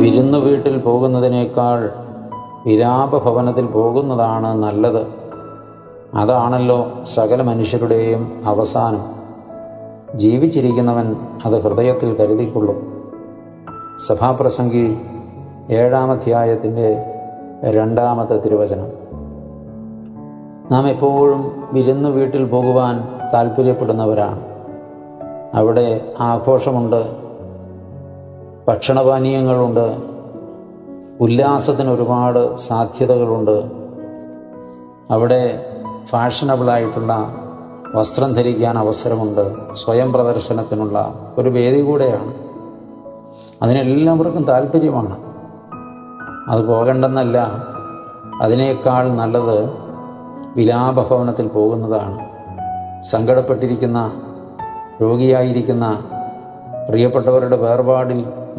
വിരുന്നു വീട്ടിൽ പോകുന്നതിനേക്കാൾ വിലാപഭവനത്തിൽ പോകുന്നതാണ് നല്ലത്. അതാണല്ലോ സകല മനുഷ്യരുടെയും അവസാനം. ജീവിച്ചിരിക്കുന്നവൻ അത് ഹൃദയത്തിൽ കരുതിക്കൊള്ളും. സഭാപ്രസംഗി ഏഴാമധ്യായത്തിന്റെ രണ്ടാമത്തെ തിരുവചനം. നാം എപ്പോഴും വിരുന്നു വീട്ടിൽ പോകുവാൻ താല്പര്യപ്പെടുന്നവരാണ് അവിടെ ആഘോഷമുണ്ട്. ഭക്ഷണപാനീയങ്ങളുണ്ട്. ഉല്ലാസത്തിന് ഒരുപാട് സാധ്യതകളുണ്ട്. അവിടെ ഫാഷനബിളായിട്ടുള്ള വസ്ത്രം ധരിക്കാൻ അവസരമുണ്ട്. സ്വയം പ്രദർശനത്തിനുള്ള ഒരു വേദി കൂടെയാണ്. അതിനെല്ലാവർക്കും താല്പര്യമാണ്. അത് പോകണ്ടെന്നല്ല അതിനേക്കാൾ നല്ലത് വിലാപഭവനത്തിൽ പോകുന്നതാണ്. സങ്കടപ്പെട്ടിരിക്കുന്ന രോഗിയായിരിക്കുന്ന പ്രിയപ്പെട്ടവരുടെ വേർപാടിൽ